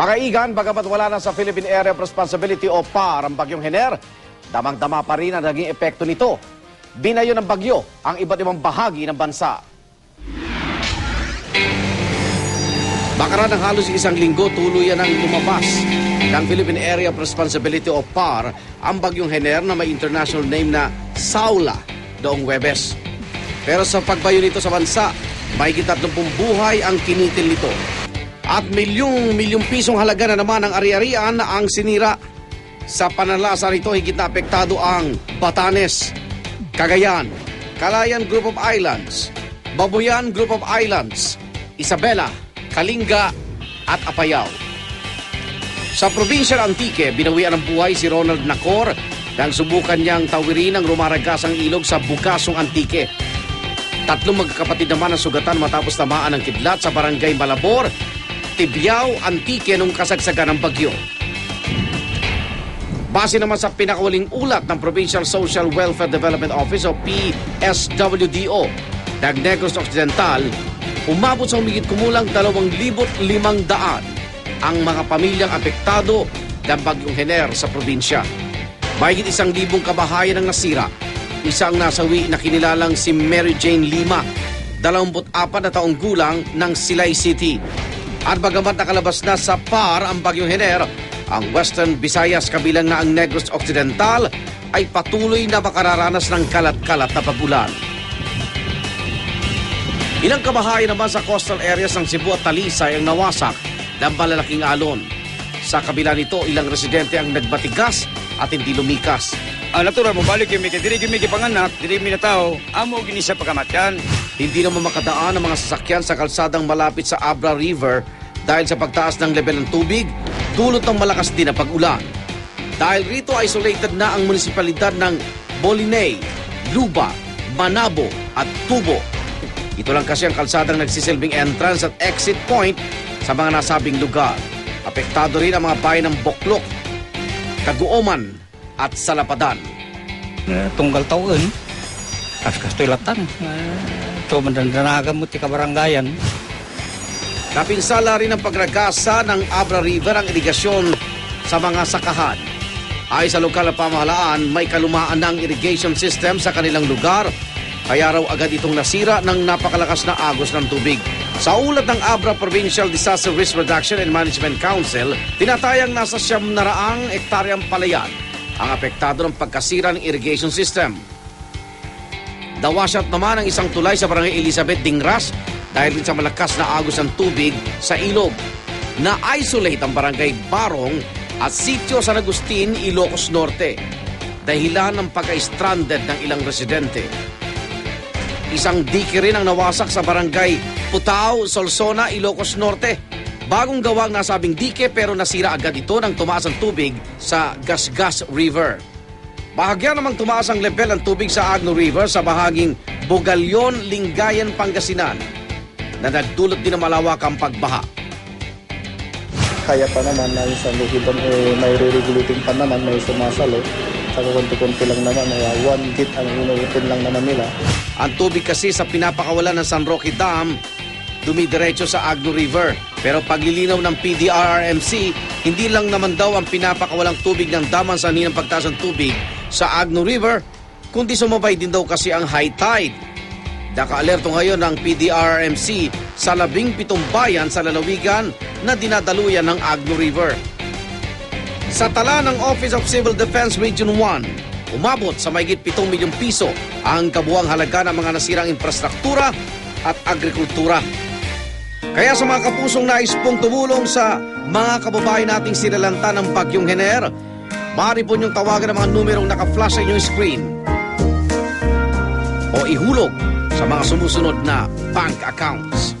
Mga igan, bagamat wala na sa Philippine Area of Responsibility o PAR ang bagyong Hener, damang-dama pa rin ang naging epekto nito. Binayo ng bagyo ang iba't ibang bahagi ng bansa. Bakaran ng halos isang linggo, tuluyan ang lumabas ng Philippine Area of Responsibility o PAR ang bagyong Hener na may international name na Saula noong Webes. Pero sa pagbayo nito sa bansa, may 30 buhay ang kinitil nito. At milyong-milyong pisong halaga na naman ang ari-arian ang sinira. Sa panalasa nito, higit na apektado ang Batanes, Cagayan, Calayan Group of Islands, Babuyan Group of Islands, Isabela, Kalinga at Apayao. Sa probinsya ng Antique, binawian ng buhay si Ronald Nacor nang subukan niyang tawirin ang rumaragasang ilog sa Bukasong Antique. Tatlong magkakapatid naman ang sugatan matapos tamaan ng kidlat sa barangay Malabor, Tibyao, Antique nung kasagsagan ng bagyo. Base naman sa pinakawaling ulat ng Provincial Social Welfare Development Office o PSWDO ng Negros Occidental, umabot sa humigit kumulang 2,500 ang mga pamilyang apektado ng bagyong Hener sa probinsya. Mahigit isang libong kabahayan ang nasira. Isang nasawi na kinilalang si Mary Jane Lima, 24 na taong gulang ng Silay City. At bagamat nakalabas na sa par ang bagyong Hener, ang Western Visayas kabilang na ang Negros Occidental ay patuloy na makararanas ng kalat-kalat na pagulan. Ilang kabahayan naman sa coastal areas ng Cebu at Talisay ang nawasak ng malalaking alon. Sa kabila nito, ilang residente ang nagbatigas at hindi lumikas. Ang natural mo balik yung miki, diri yung miki panganak, diri na tao, amo gini sa pagkamatyan. Hindi naman makadaan ang mga sasakyan sa kalsadang malapit sa Abra River dahil sa pagtaas ng level ng tubig, dulot ng malakas din na pag-ulan. Dahil rito isolated na ang munisipalidad ng Bolinay, Luba, Manabo at Tubo. Ito lang kasi ang kalsadang nagsisilbing entrance at exit point sa mga nasabing lugar. Apektado rin ang mga bayan ng Boklok, Kaguoman at Salapadan. Tunggal taon. Kas-kas latan. Ito mandandanagan mo ti kabarangayan. Napinsala rin ang pagragasa ng Abra River ang irigasyon sa mga sakahan. Ay sa lokal na pamahalaan, may kalumaan ng irrigation system sa kanilang lugar, kaya raw agad itong nasira ng napakalakas na agos ng tubig. Sa ulat ng Abra Provincial Disaster Risk Reduction and Management Council, tinatayang nasa siyam na raang ektaryang palayan ang apektado ng pagkasira ng irrigation system. Dawasat naman ang isang tulay sa barangay Elizabeth Dingras dahil sa malakas na agos ng tubig sa ilog. Na-isolate ang barangay Barong at sitio San Agustin, Ilocos Norte. Dahilan ng pagka-stranded ng ilang residente. Isang dike rin ang nawasak sa barangay Putao, Solsona, Ilocos Norte. Bagong gawang nasabing dike pero nasira agad ito nang tumaas ang tubig sa Gasgas River. Bahagya namang tumaas ang level ng tubig sa Agno River sa bahaging Bugalyon, Lingayen, Pangasinan na nagdulot din ng malawakang pagbaha. kaya pa naman na sa luhidan eh, may re-regulating pa naman, may sumasalo. Saka konti-konti lang naman, eh, one git ang inuupin lang naman nila. Ang tubig kasi sa pinapakawalan ng San Roque Dam dumidiretso sa Agno River. Pero paglilinaw ng PDRRMC, hindi lang naman daw ang pinapakawalang tubig ng daman sa ng pagtaas ng tubig sa Agno River, kundi sumabay din daw kasi ang high tide. Naka-alerto ngayon ng PDRRMC sa labing pitong bayan sa lalawigan na dinadaluyan ng Agno River. Sa tala ng Office of Civil Defense Region 1, umabot sa mahigit 7 milyong piso ang kabuang halaga ng mga nasirang infrastruktura at agrikultura. Kaya sa mga kapusong nais pong tumulong sa mga kababayan nating sinalanta ng Bagyong Hener, maaari po niyong tawagan ang mga numerong naka-flash sa inyong screen o ihulog sa mga sumusunod na bank accounts.